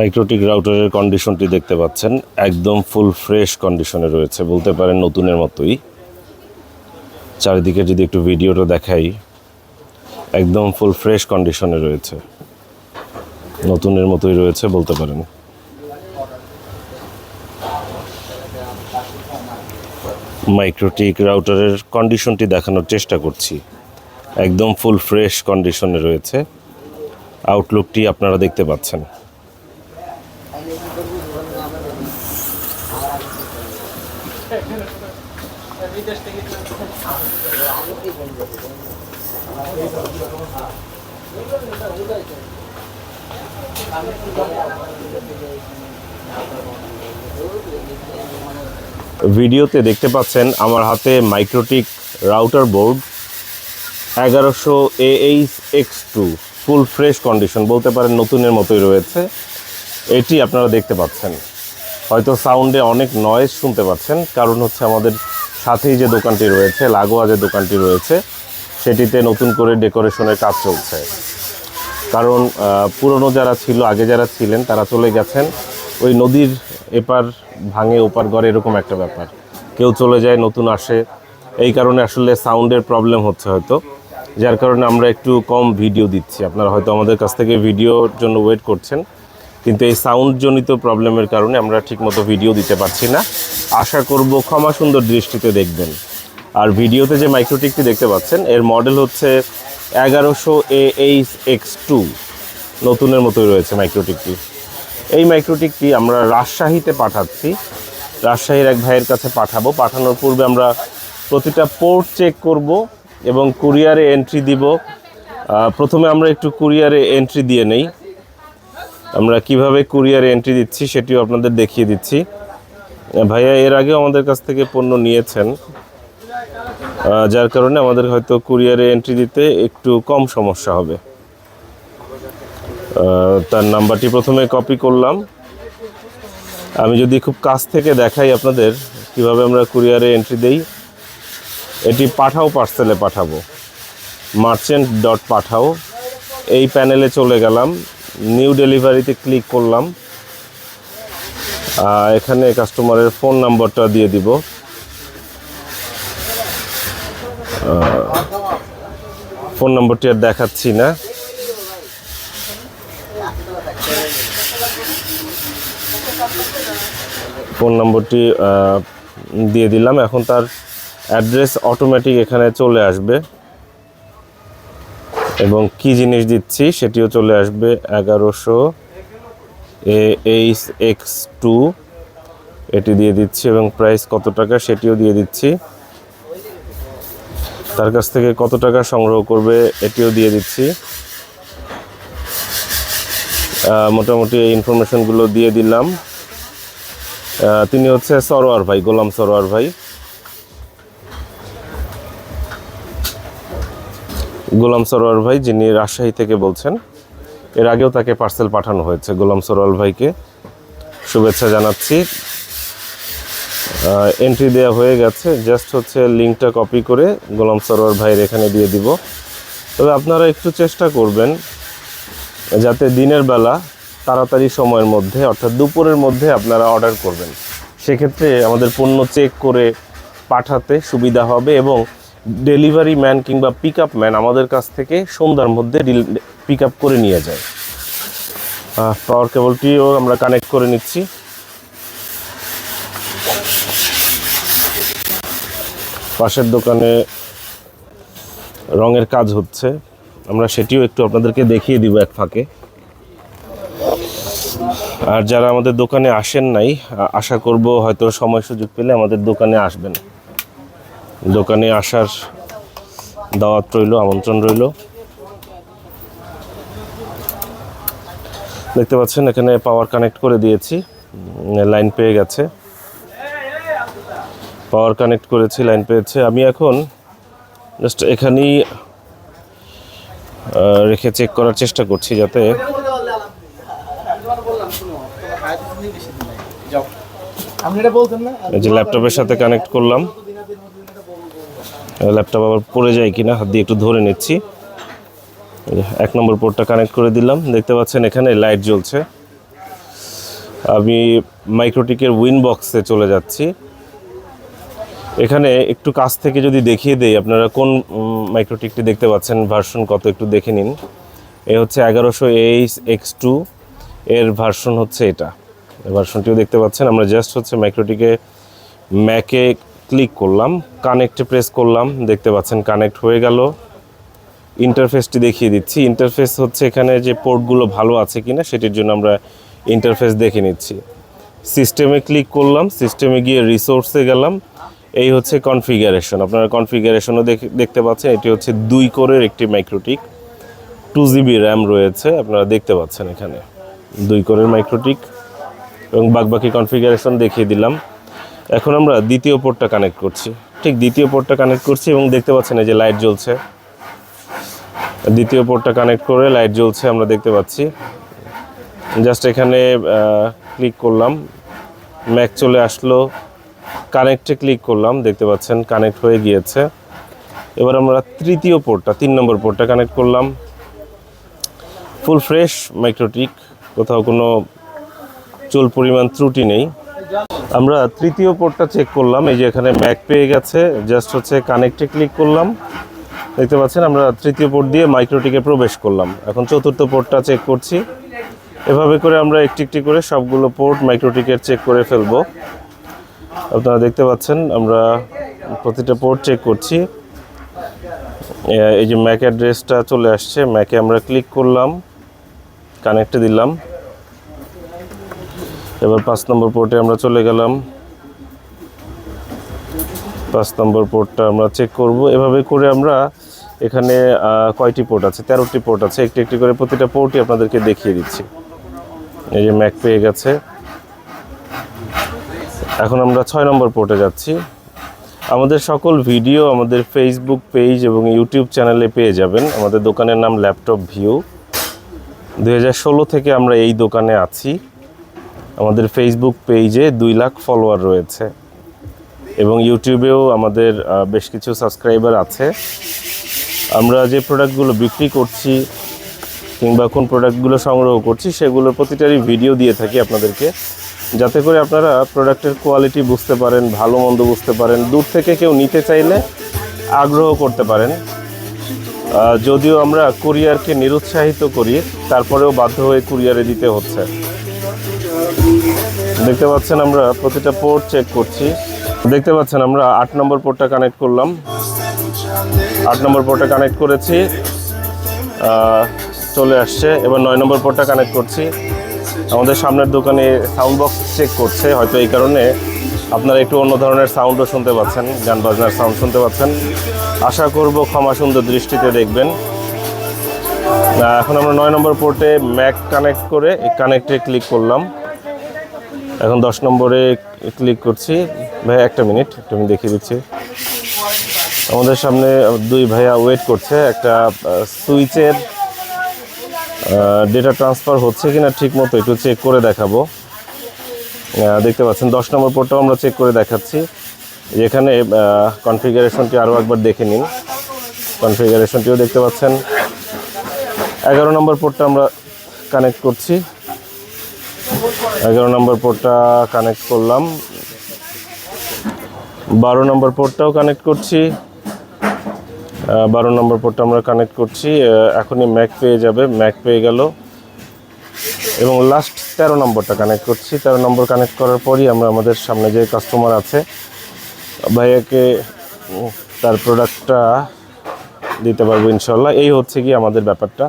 MikroTik রাউটারের কন্ডিশনটি দেখতে পাচ্ছেন, একদম ফুল ফ্রেশ কন্ডিশনে রয়েছে, বলতে পারেন নতুনের মতোই। চারিদিকে যদি একটু ভিডিওটা দেখাই, একদম ফুল ফ্রেশ কন্ডিশনে রয়েছে। নতুনের মতোই রয়েছে, বলতে পারেন। মাইক্রোটিক রাউটারের কন্ডিশনটি দেখানোর চেষ্টা করছি। একদম ফুল ফ্রেশ কন্ডিশনে রয়েছে। আউটলুকটি আপনারা দেখতে পাচ্ছেন। ভিডিওতে দেখতে পাচ্ছেন আমার হাতে মাইক্রোটিক রাউটার বোর্ড, এগারোশো H X two full fresh condition, বলতে পারেন নতুনের মতোই রয়েছে। এটি আপনারা দেখতে পাচ্ছেন। হয়তো সাউন্ডে অনেক নয়েজ শুনতে পাচ্ছেন, কারণ হচ্ছে আমাদের সাথেই যে দোকানটি রয়েছে, লাগোয়া যে দোকানটি রয়েছে, সেটিতে নতুন করে ডেকোরেশনের কাজ চলছে। কারণ পুরনো যারা ছিল, আগে যারা ছিলেন, তারা চলে গেছেন। ওই নদীর এপার ভাঙে, ওপার গড়ে এরকম একটা ব্যাপার। কেউ চলে যায়, নতুন আসে। এই কারণে আসলে সাউন্ডের প্রবলেম হচ্ছে হয়তো। যার কারণে আমরা একটু কম ভিডিও দিচ্ছি। আপনারা হয়তো আমাদের কাছ থেকে ভিডিওর জন্য ওয়েট করছেন। কিন্তু এই সাউন্ডজনিত প্রবলেমের কারণে আমরা ঠিকমতো ভিডিও দিতে পারছি না। আশা করব ক্ষমা সুন্দর দৃষ্টিতে দেখবেন। আর ভিডিওতে যে মাইক্রোটিকটি দেখতে পাচ্ছেন, এর মডেল হচ্ছে এগারোশো এ এইচ এক্স টু নতুনের মতোই রয়েছে মাইক্রোটিকটি এই মাইক্রোটিকটি আমরা রাজশাহীতে পাঠাচ্ছি। রাজশাহীর এক ভাইয়ের কাছে পাঠাবো। পাঠানোর পূর্বে আমরা প্রতিটা পোর্ট চেক করব এবং কুরিয়ারে এন্ট্রি দিব। প্রথমে আমরা একটু কুরিয়ারে এন্ট্রি দিয়ে নেই। আমরা কীভাবে কুরিয়ারে এন্ট্রি দিচ্ছি সেটিও আপনাদের দেখিয়ে দিচ্ছি। ভাইয়া এর আগেও আমাদের কাছ থেকে পণ্য নিয়েছেন। যার কারণে আমাদের হয়তো কুরিয়ারে এন্ট্রি দিতে একটু কম সমস্যা হবে। তার নাম্বারটি প্রথমে কপি করলাম। আমি যদি খুব কাছ থেকে দেখাই আপনাদের কীভাবে আমরা কুরিয়ারে এন্ট্রি দেই, এটি পাঠাও পার্সেলে পাঠাবো। Merchant dot Pathao. এই প্যানেলে চলে গেলাম। নিউ ডেলিভারিতে ক্লিক করলাম। এখানে কাস্টমারের ফোন নাম্বারটা দিয়ে দিব। ফোন নম্বরটি আর দেখাচ্ছি না। ফোন নম্বরটি দিয়ে দিলাম। এখন তার অ্যাড্রেস অটোমেটিক এখানে চলে আসবে। এবং কি জিনিস দিচ্ছি সেটিও চলে আসবে এগারোশো এইচ এক্স টু এটি দিয়ে দিচ্ছি এবং প্রাইস কত টাকা সেটিও দিয়ে দিচ্ছি। তার কাছ থেকে কত টাকা সংগ্রহ করবে এটিও দিয়ে দিচ্ছি। মোটামুটি এই ইনফরমেশনগুলো দিয়ে দিলাম। তিনি হচ্ছে সরোয়ার ভাই, গোলাম সরোয়ার ভাই। গোলাম সরোয়ার ভাই যিনি রাজশাহী থেকে বলছেন, এর আগেও তাকে পার্সেল পাঠানো হয়েছে গোলাম সরোয়ার ভাইকে। শুভেচ্ছা জানাচ্ছি। এন্ট্রি দেওয়া হয়ে গেছে জাস্ট হচ্ছে লিঙ্কটা কপি করে গোলাম সরোয়ার ভাইয়ের এখানে দিয়ে দিব। তবে আপনারা একটু চেষ্টা করবেন, যাতে দিনের বেলা তাড়াতাড়ি সময়ের মধ্যে, অর্থাৎ দুপুরের মধ্যে আপনারা অর্ডার করবেন। সেক্ষেত্রে আমাদের পণ্য চেক করে পাঠাতে সুবিধা হবে এবং ডেলিভারি ম্যান কিংবা পিক আপ ম্যান আমাদের কাছ থেকে সন্ধ্যার মধ্যে পিক আপ করে নিয়ে যায়। পাওয়ার কেবলটিও আমরা কানেক্ট করে নিচ্ছি। পাশের দোকানে রঙের কাজ হচ্ছে। আমরা সেটিও একটু আপনাদেরকে দেখিয়ে দিব এক ফাঁকে। আর যারা আমাদের দোকানে আসেন নাই আশা করব হয়তো সময় সুযোগ পেলে আমাদের দোকানে আসবেন। দোকানে আসার দাওয়াত রইল আমন্ত্রণ রইল। দেখতে পাচ্ছেন এখানে পাওয়ার কানেক্ট করে দিয়েছি। লাইন পেয়ে গেছে। পাওয়ার কানেক্ট করেছি লাইন পেয়েছে। আমি এখন জাস্ট এখানেই রেখে চেক করার চেষ্টা করছি যাতে এই যে ল্যাপটপের সাথে কানেক্ট করলাম। ল্যাপটপ আবার পড়ে যায় কিনা, হাত দিয়ে একটু ধরে নিচ্ছি। এক নম্বর পোর্টটা কানেক্ট করে দিলাম। দেখতে পাচ্ছেন এখানে লাইট জ্বলছে। আমি মাইক্রোটিকের উইন বক্সে চলে যাচ্ছি। এখানে একটু কাছ থেকে যদি দেখিয়ে দেই, আপনারা কোন মাইক্রোটিকটি দেখতে পাচ্ছেন ভার্সন কত একটু দেখে নিন। এ হচ্ছে এগারোশো এইচ এক্স টু, এর ভার্সন হচ্ছে এটা। ভার্সনটিও দেখতে পাচ্ছেন, আমরা জাস্ট হচ্ছে মাইক্রোটিকে ম্যাকে ক্লিক করলাম কানেক্টে প্রেস করলাম, দেখতে পাচ্ছেন কানেক্ট হয়ে গেল। ইন্টারফেসটি দেখিয়ে দিচ্ছি। ইন্টারফেস হচ্ছে এখানে যে পোর্টগুলো ভালো আছে কিনা, সেটির জন্য আমরা ইন্টারফেস দেখে নিচ্ছি। সিস্টেমে ক্লিক করলাম সিস্টেমে গিয়ে রিসোর্সে গেলাম। এই হচ্ছে কনফিগারেশন আপনারা কনফিগারেশনও দেখতে পাচ্ছেন, এটি হচ্ছে দুই কোরের একটি মাইক্রোটিক টু জিবি র্যাম রয়েছে, আপনারা দেখতে পাচ্ছেন এখানে। দুই কোরের মাইক্রোটিক এবং বাকবাকি কনফিগারেশন দেখিয়ে দিলাম। এখন আমরা দ্বিতীয় পোর্টটা কানেক্ট করছি। ঠিক দ্বিতীয় পোর্টটা কানেক্ট করছি এবং দেখতে পাচ্ছেন এই যে লাইট জ্বলছে। দ্বিতীয় পোর্টটা কানেক্ট করে লাইট জ্বলছে আমরা দেখতে পাচ্ছি। জাস্ট এখানে ক্লিক করলাম। ম্যাক চলে আসলো। কানেক্টে ক্লিক করলাম। দেখতে পাচ্ছেন কানেক্ট হয়ে গিয়েছে। এবার আমরা তৃতীয় পোর্টটা তিন নম্বর পোর্টটা কানেক্ট করলাম। ফুল ফ্রেশ মাইক্রোটিক কোথাও কোনো চুল পরিমাণ ত্রুটি নেই। আমরা তৃতীয় পোর্টটা চেক করলাম, এই যে এখানে ম্যাক পেয়ে গেছে জাস্ট হচ্ছে কানেক্টে ক্লিক করলাম। দেখতে পাচ্ছেন, আমরা তৃতীয় পোর্ট দিয়ে মাইক্রোটিকে প্রবেশ করলাম। এখন চতুর্থ পোর্টটা চেক করছি। এভাবে করে আমরা একটি একটি করে সবগুলো পোর্ট মাইক্রোটিকের চেক করে ফেলব। আপনারা দেখতে পাচ্ছেন, আমরা প্রতিটা পোর্ট চেক করছি। এই যে ম্যাক অ্যাড্রেসটা চলে আসছে ম্যাকে আমরা ক্লিক করলাম কানেক্টে দিলাম। এবার পাঁচ নম্বর পোর্টে আমরা চলে গেলাম। পাঁচ নম্বর পোর্টটা আমরা চেক করব। এভাবে করে আমরা এখানে কয়টি পোর্ট আছে? তেরোটি পোর্ট আছে। একটি একটি করে প্রতিটা পোর্টই আপনাদেরকে দেখিয়ে দিচ্ছি। এই যে ম্যাক পেয়ে গেছে। এখন আমরা ছয় নম্বর পোর্টে যাচ্ছি। আমাদের সকল ভিডিও আমাদের ফেসবুক পেজ এবং ইউটিউব চ্যানেলে পেয়ে যাবেন। আমাদের দোকানের নাম ল্যাপটপ ভিউ দু হাজার ষোলো থেকে আমরা এই দোকানে আছি। আমাদের ফেসবুক পেজে দুই লাখ ফলোয়ার রয়েছে এবং ইউটিউবেও আমাদের বেশ কিছু সাবস্ক্রাইবার আছে। আমরা যে প্রোডাক্টগুলো বিক্রি করছি কিংবা কোন প্রোডাক্টগুলো সংগ্রহ করছি সেগুলোর প্রতিটারই ভিডিও দিয়ে থাকি আপনাদেরকে। যাতে করে আপনারা প্রোডাক্টের কোয়ালিটি বুঝতে পারেন, ভালো মন্দ বুঝতে পারেন, দূর থেকে কেউ নিতে চাইলে আগ্রহ করতে পারেন। যদিও আমরা কুরিয়ারকে নিরুৎসাহিত করি, তারপরেও বাধ্য হয়ে কুরিয়ারে দিতে হচ্ছে। দেখতে পাচ্ছেন আমরা প্রতিটা পোর্ট চেক করছি। দেখতে পাচ্ছেন আমরা আট নম্বর পোর্টটা কানেক্ট করলাম। আট নম্বর পোর্টটা কানেক্ট করেছি। চলে আসছে। এবার নয় নম্বর পোর্টটা কানেক্ট করছি। আমাদের সামনের দোকানে সাউন্ড বক্স চেক করছে। হয়তো এই কারণে আপনারা একটু অন্য ধরনের সাউন্ডও শুনতে পাচ্ছেন গান বাজনার সাউন্ড শুনতে পাচ্ছেন। আশা করব ক্ষমা সুন্দর দৃষ্টিতে দেখবেন। এখন আমরা নয় নম্বর পোর্টে ম্যাক কানেক্ট করে কানেক্টে ক্লিক করলাম। এখন দশ নম্বরে ক্লিক করছি। ভাই, একটা মিনিট একটু আমি দেখিয়ে দিচ্ছি। আমাদের সামনে দুই ভাইয়া ওয়েট করছে। একটা সুইচের ডেটা ট্রান্সফার হচ্ছে কিনা ঠিক মতো একটু চেক করে দেখাবো। দেখতে পাচ্ছেন, দশ নম্বর পোর্টটাও আমরা চেক করে দেখাচ্ছি। যেখানে কনফিগারেশনটি আরও একবার দেখে নিন। কনফিগারেশনটিও দেখতে পাচ্ছেন। এগারো নম্বর পোর্টটা আমরা কানেক্ট করছি। এগারো নম্বর পোর্টটা কানেক্ট করলাম। বারো নম্বর পোর্টটাও কানেক্ট করছি। বারো নম্বর পোর্টটা আমরা কানেক্ট করছি। এখনই ম্যাক পেয়ে যাবে। ম্যাক পেয়ে গেল। এবং লাস্ট তেরো নম্বরটা কানেক্ট করছি। তেরো নম্বর কানেক্ট করার পরই আমরা আমাদের সামনে যে কাস্টমার আছে, ভাইয়াকে তার প্রোডাক্টটা দিতে পারব ইনশাল্লাহ এই হচ্ছে কি আমাদের ব্যাপারটা।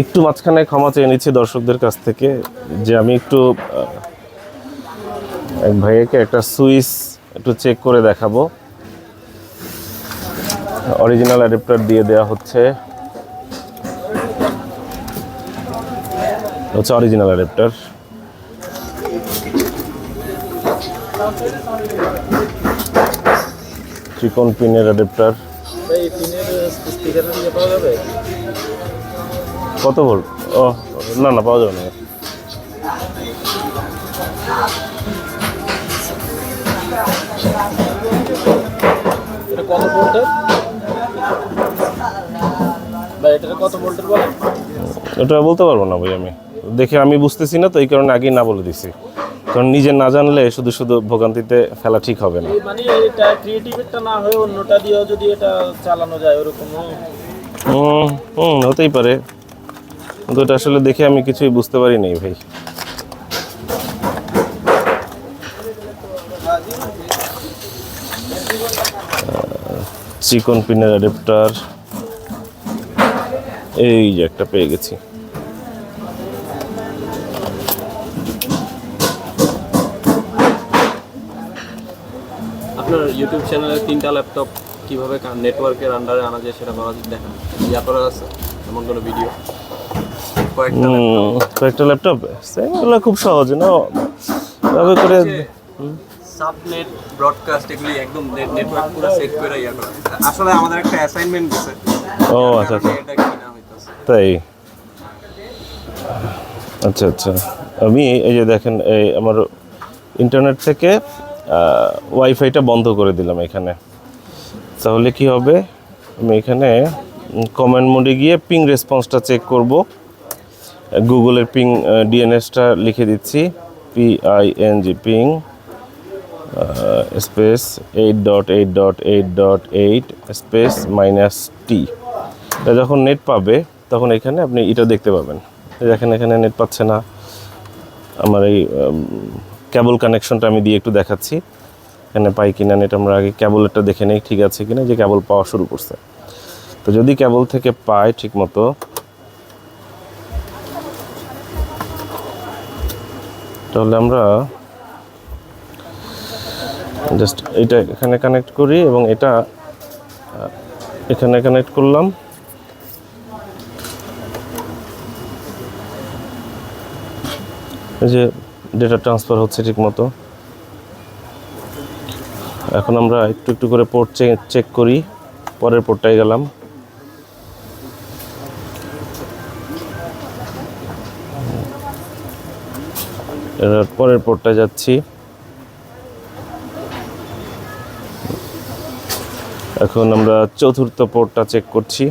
একটু মাঝখানে ক্ষমা চেয়ে নিচ্ছি দর্শকদের কাছ থেকে যে আমি একটু এক ভাইয়াকে একটা সুইচ একটু চেক করে দেখাবো। অরিজিনাল অ্যাডাপ্টার দিয়ে দেওয়া হচ্ছে। হচ্ছে অরিজিনাল অ্যাডাপ্টার। চিকন পিনের অ্যাডাপ্টার। এই পিনের পাওয়া যাবে? কত ভোল্ট ও না না পাওয়া যাবে না। এটা কত ভোল্টের? বলতে পারব না ভাই আমি। দেখে আমি বুঝতেছি না তো এই কারণে আগেই না বলে দিছি। কারণ নিজে না জানলে শুধু শুধু ভোগান্তিতে ফেলা ঠিক হবে না। মানে এটা ক্রিয়েটিভেরটা না হয়ে অন্যটা দিয়েও যদি এটা চালানো যায় ওরকম হুম হতেই পারে। কিন্তু এটা আসলে দেখে আমি কিছুই বুঝতে পারি নাই ভাই চিকন পিনের অ্যাডাপ্টার এই যে একটা পেয়ে গেছি। আপনার ইউটিউব চ্যানেলে তিনটা ল্যাপটপ কীভাবে নেটওয়ার্কের আন্ডারে আনা যায় সেটা বাবা দেখেন। করা আছে, এমন কোনো ভিডিও কয়েকটা কয়েকটা ল্যাপটপ এগুলো খুব সহজ না এভাবে করে সাবনেট ব্রডকাস্ট এগুলি একদম নেটওয়ার্ক পুরো সেট করে ইয়া করা। আসলে আমাদের একটা অ্যাসাইনমেন্ট দিছে ও আচ্ছা আচ্ছা। তাই? আচ্ছা আচ্ছা। আমি এই যে দেখেন এই আমার ইন্টারনেট থেকে ওয়াইফাইটা বন্ধ করে দিলাম এখানে। তাহলে কি হবে? আমি এখানে কমেন্ট মোডে গিয়ে পিং রেসপন্সটা চেক করব। গুগলের পিং ডিএনএসটা লিখে দিচ্ছি P I N G ping space eight dot eight dot eight dot eight space minus T যখন নেট পাবে, তখন এখানে আপনি এটা দেখতে পাবেন। দেখেন, এখানে নেট পাচ্ছে না। আমার এই কেবল কানেকশনটা আমি দিয়ে একটু দেখাচ্ছি। এখানে পাই কিনা নেট আমরা আগে কেবলেরটা দেখে নেই, ঠিক আছে কিনা, যে কেবল পাওয়া শুরু করছে। তো যদি কেবল থেকে পায় ঠিক মতো তাহলে আমরা জাস্ট এটা এখানে কানেক্ট করি এবং এটা এখানে কানেক্ট করলাম। যে ডেটা ট্রান্সফার হচ্ছে ঠিক মতো এখন আমরা একটু একটু করে পোর্ট চেক করি। পরের পোর্টটায় গেলাম। এবার পরের পোর্টটায় যাচ্ছি। এখন আমরা চতুর্থ পোর্টটা চেক করছি।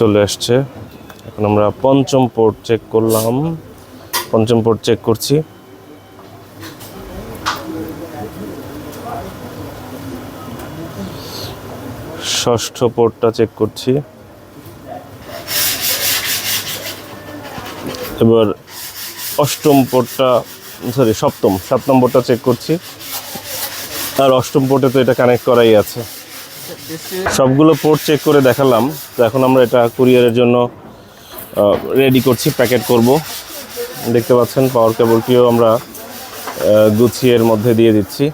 চলে আসছে। এখন আমরা পঞ্চম পোর্ট চেক করলাম। পঞ্চম পোর্ট চেক করছি। ষষ্ঠ পোর্টটা চেক করছি। এবার অষ্টম পোর্টটা সরি সপ্তম সাত নম্বরটা চেক করছি। আর অষ্টম পোর্টে তো এটা কানেক্ট করাই আছে। সবগুলো পোর্ট চেক করে দেখালাম। তো এখন আমরা এটা কুরিয়ারের জন্য রেডি করছি প্যাকেট করব। দেখতে পাচ্ছেন পাওয়ার কেবলটিও আমরা আহ, গুছিয়ে এর মধ্যে দিয়ে দিচ্ছি।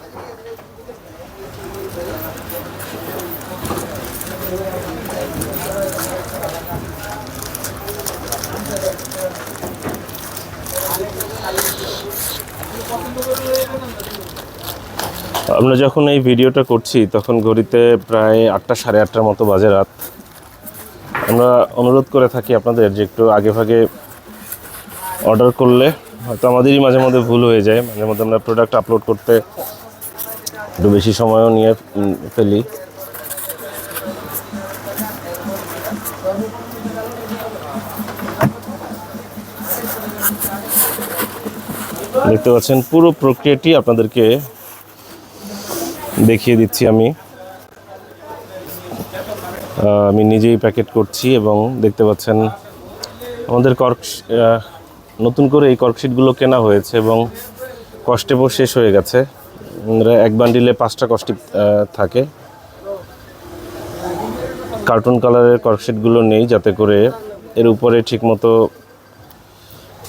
আমরা যখন এই ভিডিওটা করছি, তখন ঘড়িতে প্রায় আটটা, সাড়ে আটটার মতো বাজে রাত। আমরা অনুরোধ করে থাকি আপনাদের যে একটু আগে ভাগে অর্ডার করলে, হয়তো আমাদেরই মাঝে মধ্যে ভুল হয়ে যায়। মাঝে মধ্যে আমরা প্রোডাক্ট আপলোড করতে একটু বেশি সময়ও নিয়ে ফেলি। দেখতে পাচ্ছেন পুরো প্রক্রিয়াটি আপনাদেরকে দেখিয়ে দিচ্ছি আমি। আমি নিজেই প্যাকেট করছি এবং দেখতে পাচ্ছেন আমাদের কর্ক নতুন করে এই কর্কশিটগুলো কেনা হয়েছে এবং কষ্টে পর শেষ হয়ে গেছে। এক বান্ডিলে পাঁচটা কষ্টি থাকে। কার্টুন কালারের কর্কশিটগুলো নেই যাতে করে এর উপরে ঠিকমতো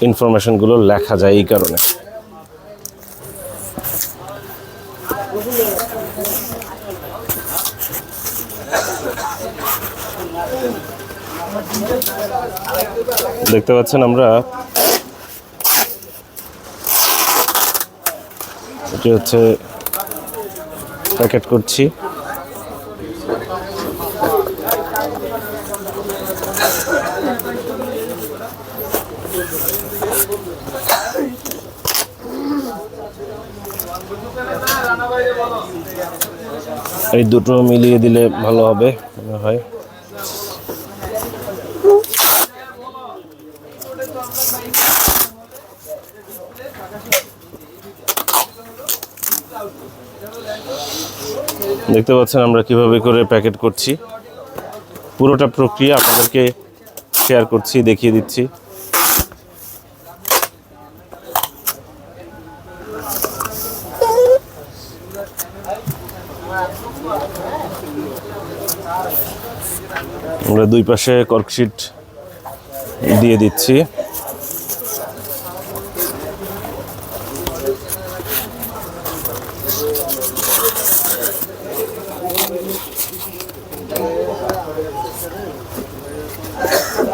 ইনফরমেশনগুলো লেখা যায় এই কারণে। দেখতে পাচ্ছেন আমরা। এটি হচ্ছে প্যাকেট করছি। এই দুটো মিলিয়ে দিলে ভালো হবে, মনে হয়। দেখতে পাচ্ছেন আমরা কীভাবে করে প্যাকেট করছি। পুরোটা প্রক্রিয়া আপনাদেরকে শেয়ার করছি, দেখিয়ে দিচ্ছি। আমরা দুই পাশে কর্কশিট দিয়ে দিচ্ছি।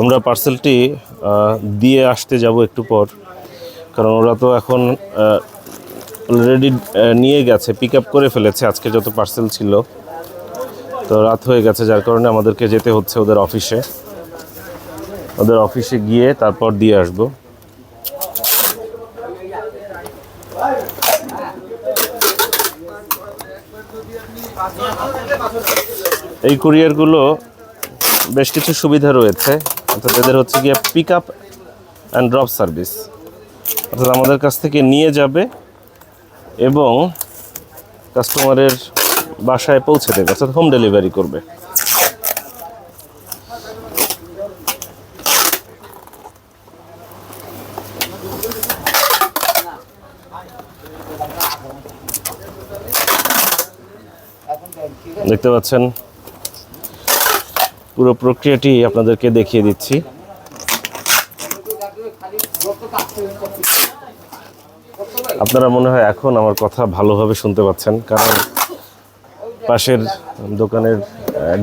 আমরা পার্সেলটি দিয়ে আসতে যাব একটু পর, কারণ ওরা তো এখন অলরেডি নিয়ে গেছে পিক আপ করে ফেলেছে, আজকে যত পার্সেল ছিল। তো রাত হয়ে গেছে, যার কারণে আমাদেরকে যেতে হচ্ছে ওদের অফিসে ওদের অফিসে গিয়ে তারপর দিয়ে আসব। এই কুরিয়ারগুলো বেশ কিছু সুবিধা রয়েছে। অর্থাৎ এদের হচ্ছে গিয়ে pick up and drop service অর্থাৎ আমাদের কাছ থেকে নিয়ে যাবে এবং কাস্টমারের বাসায় পৌঁছে দেবে, অর্থাৎ হোম ডেলিভারি করবে। দেখতে পাচ্ছেন? পুরো প্রক্রিয়াটি আপনাদেরকে দেখিয়ে দিচ্ছি। আপনারা মনে হয় এখন আমার কথা ভালোভাবে শুনতে পাচ্ছেন, কারণ পাশের দোকানের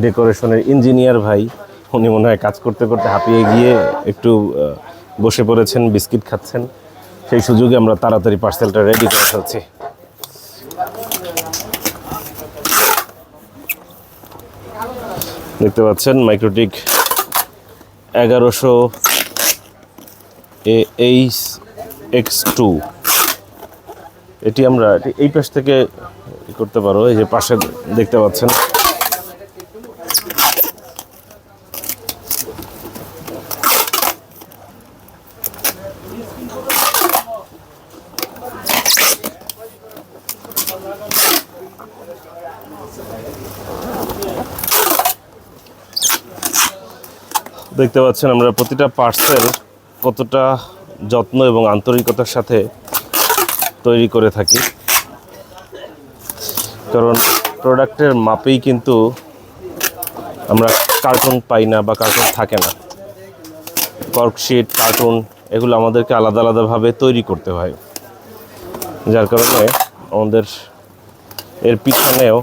ডেকোরেশনের ইঞ্জিনিয়ার ভাই, উনি মনে হয় কাজ করতে করতে হাঁপিয়ে গিয়ে একটু বসে পড়েছেন, বিস্কিট খাচ্ছেন। সেই সুযোগে আমরা তাড়াতাড়ি পার্সেলটা রেডি করে ফেলছি। দেখতে পাচ্ছেন মাইক্রোটিক এগারোশো এ এইচ এক্স টু এটি আমরা এই পাশ থেকে করতে পারো, এই যে পাশে দেখতে পাচ্ছেন। দেখতে পাচ্ছেন আমরা প্রতিটা পার্সেল কতটা যত্ন এবং আন্তরিকতার সাথে তৈরি করে থাকি। কারণ প্রোডাক্টের মাপেই কিন্তু আমরা কার্টুন পাই না বা কার্টুন থাকে না। কর্কশিট কার্টুন এগুলো আমাদেরকে আলাদা আলাদাভাবে তৈরি করতে হয়। যার কারণে আমাদের এর পিছনেও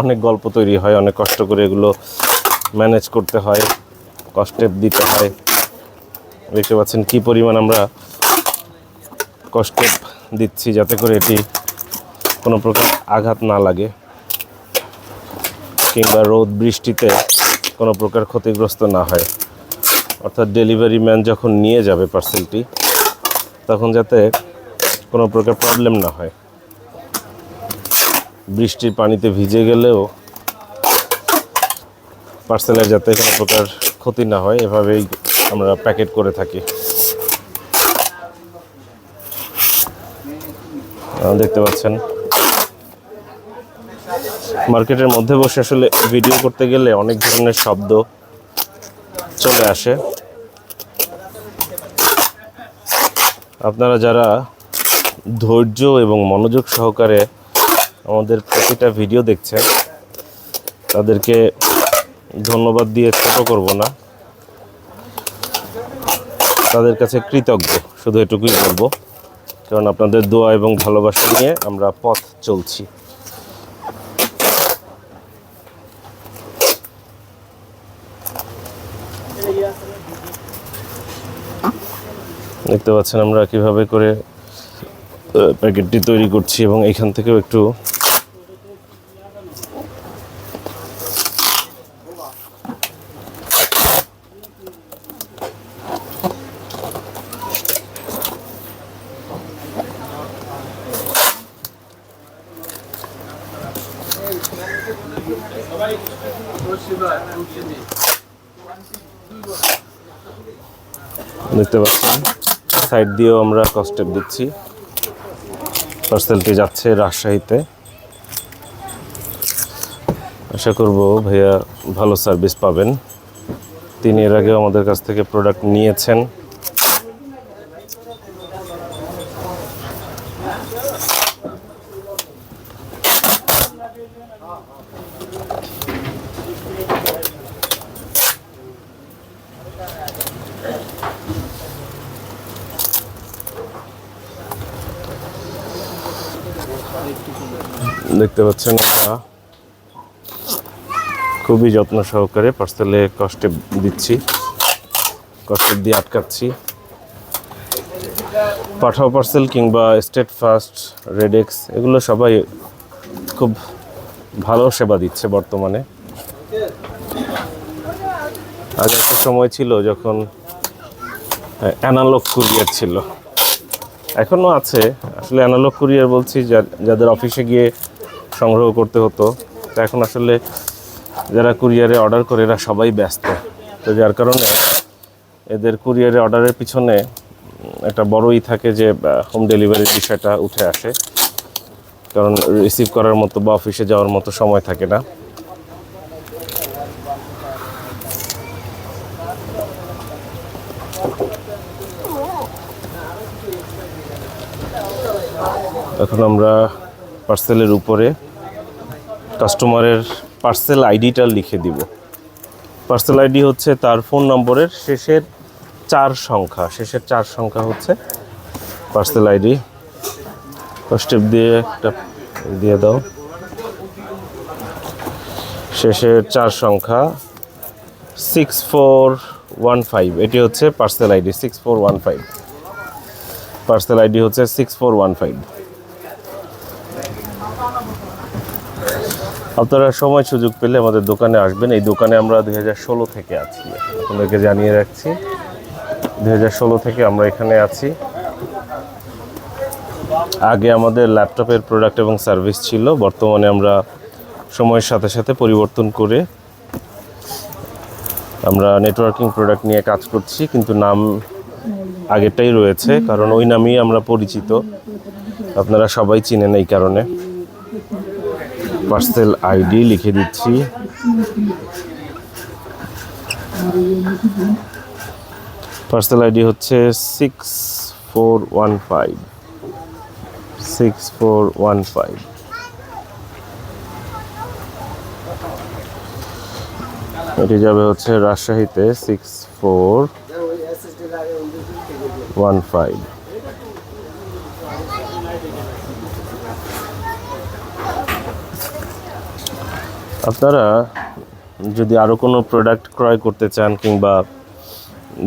অনেক গল্প তৈরি হয়, অনেক কষ্ট করে এগুলো ম্যানেজ করতে হয়। কষ্টে দিতে হয়। দেখতে পাচ্ছেন কি পরিমাণ আমরা কষ্ট দিচ্ছি যাতে করে এটি কোনো প্রকার আঘাত না লাগে কিংবা রোদ বৃষ্টিতে কোনো প্রকার ক্ষতিগ্রস্ত না হয়। অর্থাৎ ডেলিভারি ম্যান যখন নিয়ে যাবে পার্সেলটি, তখন যাতে কোনো প্রকার প্রবলেম না হয়। বৃষ্টির পানিতে ভিজে গেলেও পার্সেলের যাতে কোনো প্রকার ক্ষতি না হয়, এভাবেই আমরা প্যাকেট করে থাকি। দেখতে পাচ্ছেন। মার্কেটের মধ্যে বসে আসলে ভিডিও করতে গেলে অনেক ধরনের শব্দ চলে আসে। আপনারা যারা ধৈর্য এবং মনোযোগ সহকারে আমাদের প্রতিটা ভিডিও দেখছেন, তাদেরকে ধন্যবাদ দিয়ে ছোট করব না। তাদের কাছে কৃতজ্ঞ, শুধু এটুকুই বলব। কারণ আপনাদের দোয়া এবং ভালোবাসা নিয়ে আমরা পথ চলছি। দেখতে পাচ্ছেন আমরা কীভাবে করে প্যাকেটটি তৈরি করছি এবং এখান থেকেও একটু দেখতে পাচ্ছেন সাইড দিয়েও আমরা কস্টেপ দিচ্ছি। পার্সেলটি যাচ্ছে রাজশাহীতে। আশা করব ভাইয়া ভালো সার্ভিস পাবেন। তিনি এর আগেও আমাদের কাছ থেকে প্রোডাক্ট নিয়েছেন। দেখতে পাচ্ছেন আমরা। খুবই যত্ন সহকারে পার্সেলে কষ্টে দিচ্ছি। কষ্টেপ দিয়ে আটকাচ্ছি। পাঠাও পার্সেল কিংবা স্টেট ফাস্ট রেডেক্স, এগুলো সবাই খুব ভালো সেবা দিচ্ছে বর্তমানে। আগে একটা সময় ছিল যখন অ্যানালগ কুরিয়ার ছিল। এখনও আছে। আসলে অ্যানালগ কুরিয়ার বলছি যাদের অফিসে গিয়ে সংগ্রহ করতে হতো। তো এখন আসলে যারা কুরিয়ারে অর্ডার করে এরা সবাই ব্যস্ত। তো যার কারণে এদের কুরিয়ারে অর্ডারের পিছনে একটা বড়ই থাকে যে হোম ডেলিভারির বিষয়টা উঠে আসে। কারণ রিসিভ করার মতো বা অফিসে যাওয়ার মতো সময় থাকে না। এখন আমরা পার্সেলের উপরে কাস্টমারের পার্সেল আইডিটা লিখে দিব। পার্সেল আইডি হচ্ছে তার ফোন নম্বরের শেষের চার সংখ্যা। শেষের চার সংখ্যা হচ্ছে পার্সেল আইডি স্টেপ দিয়ে একটা দিয়ে দাও। শেষের চার সংখ্যা সিক্স ফোর ওয়ান ফাইভ এটি হচ্ছে parcel ID six four one five parcel ID হচ্ছে সিক্স ফোর ওয়ান ফাইভ আপনারা সময় সুযোগ পেলে আমাদের দোকানে আসবেন। এই দোকানে আমরা দুই থেকে আছি। আপনাদেরকে জানিয়ে রাখছি, দুই থেকে আমরা এখানে আছি। আগে আমাদের ল্যাপটপের প্রোডাক্ট এবং সার্ভিস ছিল, বর্তমানে আমরা সময়ের সাথে সাথে পরিবর্তন করে আমরা নেটওয়ার্কিং প্রোডাক্ট নিয়ে কাজ করছি, কিন্তু নাম আগেরটাই রয়েছে, কারণ ওই নামেই আমরা পরিচিত। আপনারা সবাই চিনেন এই কারণে। পার্সেল আইডি লিখে দিচ্ছি। পার্সেল আইডি হচ্ছে six four one five six four one five এটি যাবে হচ্ছে রাজশাহীতে সিক্স ফোর ওয়ান ফাইভ আপনারা যদি আরও কোনো প্রোডাক্ট ক্রয় করতে চান কিংবা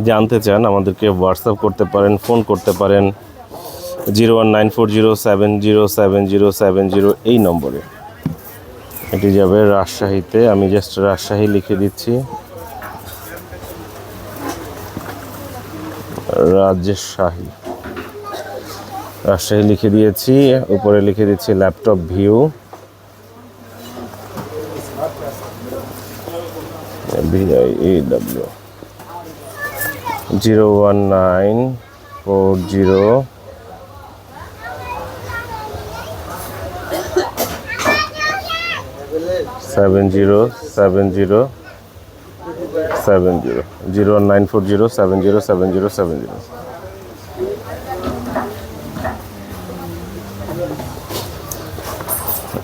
জানতে চান, আমাদেরকে হোয়াটসঅ্যাপ করতে পারেন ফোন করতে পারেন zero one nine four zero seven zero seven zero seven zero এই নম্বরে। এটি যাবে রাজশাহীতে, আমি জাস্ট রাজশাহী লিখে দিচ্ছি। রাজশাহী। রাজশাহী লিখে দিয়েছি, উপরে লিখে দিচ্ছি laptop view V I A W zero one nine four zero seven zero seven zero seven zero zero one nine four zero seven zero seven zero seven zero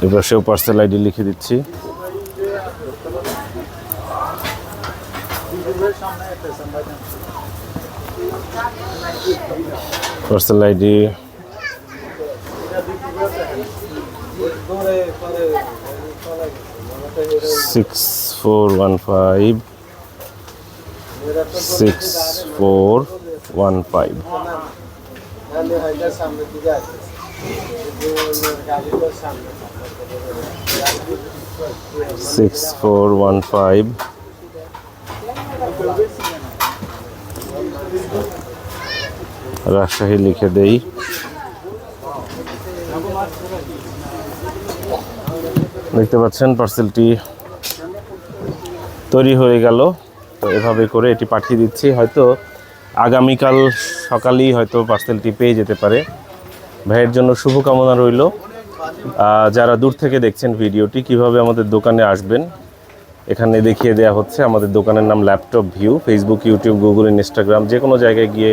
এবার সেও পার্সেল আইডি লিখে দিচ্ছি। Parcel ID six four one five six four one five খালি হাইটার সামনের দিকে আছে গাড়িটার সামনে six four one five Rajshahi লিখে দেই। দেখতে পাচ্ছেন পার্সেলটি তৈরি হয়ে গেল। তো এভাবে করে এটি পাঠিয়ে দিচ্ছি। হয়তো আগামীকাল সকালেই হয়তো পার্সেলটি পেয়ে যেতে পারে। ভাইয়ের জন্য শুভকামনা রইল। যারা দূর থেকে দেখছেন ভিডিওটি, কীভাবে আমাদের দোকানে আসবেন, এখানে দেখিয়ে দেওয়া হচ্ছে। আমাদের দোকানের নাম laptop view Facebook YouTube Google Instagram যে কোনো জায়গায় গিয়ে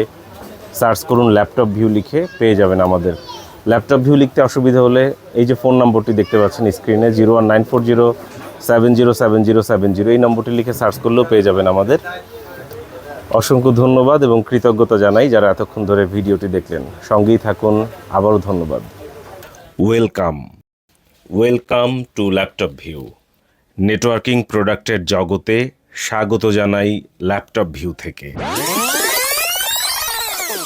সার্চ করুন ল্যাপটপ ভিউ লিখে পেয়ে যাবেন আমাদের। ল্যাপটপ ভিউ লিখতে অসুবিধা হলে এই যে ফোন নম্বরটি দেখতে পাচ্ছেন স্ক্রিনে zero one nine four zero, seven zero seven zero seven zero এই নম্বরটি লিখে সার্চ করলেও পেয়ে যাবেন আমাদের। অসংখ্য ধন্যবাদ এবং কৃতজ্ঞতা জানাই যারা এতক্ষণ ধরে ভিডিওটি দেখলেন। সঙ্গেই থাকুন, আবারও ধন্যবাদ। Welcome. Welcome to laptop view. Networking প্রোডাক্টের জগতে স্বাগত জানাই ল্যাপটপ ভিউ থেকে।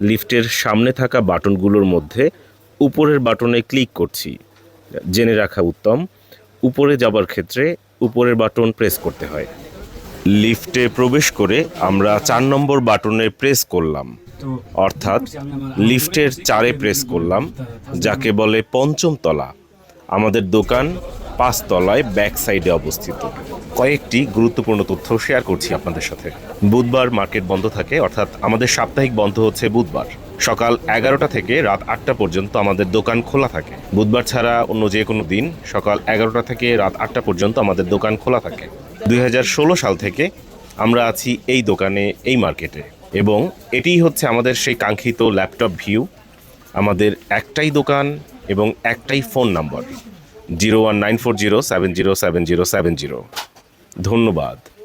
লিফটের সামনে থাকা বাটনগুলোর মধ্যে উপরের বাটনে ক্লিক করছি। জেনে রাখা উত্তম, উপরে যাবার ক্ষেত্রে উপরের বাটন প্রেস করতে হয়। লিফটে প্রবেশ করে আমরা চার নম্বর বাটনে প্রেস করলাম। অর্থাৎ লিফটের চারে প্রেস করলাম, যাকে বলে পঞ্চম তলা। আমাদের দোকান পাঁচতলায় ব্যাক সাইডে অবস্থিত। কয়েকটি গুরুত্বপূর্ণ তথ্য শেয়ার করছি আপনাদের সাথে। বুধবার মার্কেট বন্ধ থাকে, অর্থাৎ আমাদের সাপ্তাহিক বন্ধ হচ্ছে বুধবার। সকাল এগারোটা থেকে রাত আটটা পর্যন্ত আমাদের দোকান খোলা থাকে। বুধবার ছাড়া অন্য যে কোনো দিন সকাল এগারোটা থেকে রাত আটটা পর্যন্ত আমাদের দোকান খোলা থাকে। দুই হাজার ষোলো সাল থেকে আমরা আছি এই দোকানে, এই মার্কেটে। এবং এটিই হচ্ছে আমাদের সেই কাঙ্ক্ষিত ল্যাপটপ ভিউ, আমাদের একটাই দোকান এবং একটাই phone number. Zero one nine four zero seven zero seven zero seven zero. ধন্যবাদ।